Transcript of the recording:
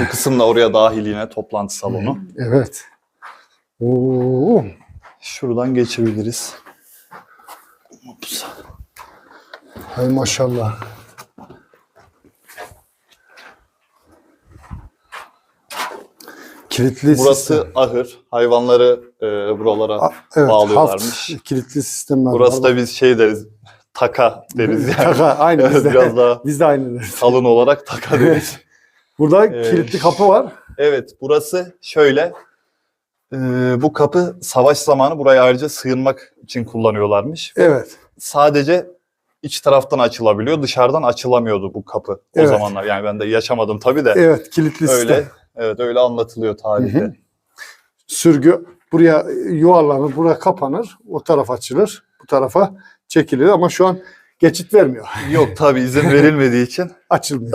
Bu kısım da oraya dahil yine toplantı salonu. Evet. Oo. Şuradan geçebiliriz. Ups. Hay maşallah. Kilitli Burası sistem. ahır. Hayvanları e, buralara A- evet, bağlıyorlarmış. haft kilitli sistemler Burası var. da biz şey deriz. Taka deriz yani. Taka, aynı Evet, bizde. biraz daha Biz de aynı deriz. kalın olarak taka deriz. Burada Ee, kilitli kapı var. Evet, burası şöyle. e, bu kapı savaş zamanı buraya ayrıca sığınmak için kullanıyorlarmış. Evet. Sadece iç taraftan açılabiliyor. Dışarıdan açılamıyordu bu kapı o Evet. zamanlar. Yani ben de yaşamadım tabii de. Evet, kilitli öyle. sistem. Evet, öyle anlatılıyor tarihte. Hı hı. Sürgü buraya yuvarlanır, buraya kapanır. O taraf açılır. Bu tarafa çekilir ama şu an geçit vermiyor. Yok tabii izin verilmediği için Açılmıyor.